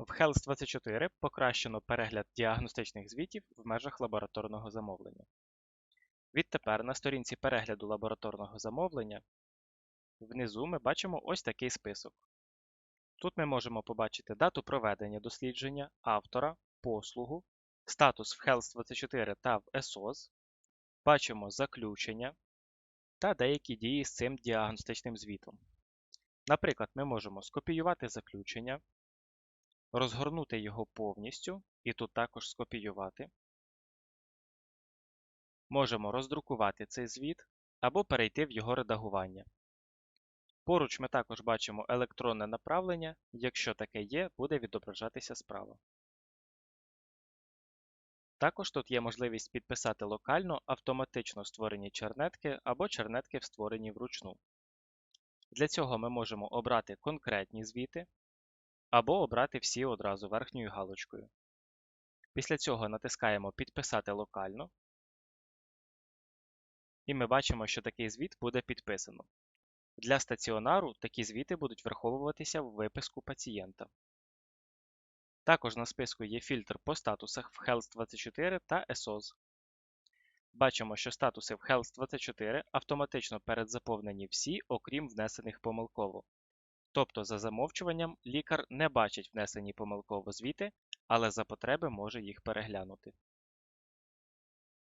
В Health24 покращено перегляд діагностичних звітів в межах лабораторного замовлення. Відтепер на сторінці перегляду лабораторного замовлення внизу ми бачимо ось такий список. Тут ми можемо побачити дату проведення дослідження, автора, послугу, статус в Health24 та в ESOS, бачимо заключення та деякі дії з цим діагностичним звітом. Наприклад, ми можемо скопіювати заключення, розгорнути його повністю і тут також скопіювати. Можемо роздрукувати цей звіт або перейти в його редагування. Поруч ми також бачимо електронне направлення, якщо таке є, буде відображатися справа. Також тут є можливість підписати локально автоматично створені чернетки або чернетки створені вручну. Для цього ми можемо обрати конкретні звіти або обрати всі одразу верхньою галочкою. Після цього натискаємо Підписати локально, і ми бачимо, що такий звіт буде підписано. Для стаціонару такі звіти будуть враховуватися в виписку пацієнта. Також на списку є фільтр по статусах в Health24 та ESOS. Бачимо, що статуси в Health24 автоматично передзаповнені всі, окрім внесених помилково. Тобто, за замовчуванням, лікар не бачить внесені помилково звіти, але за потреби може їх переглянути.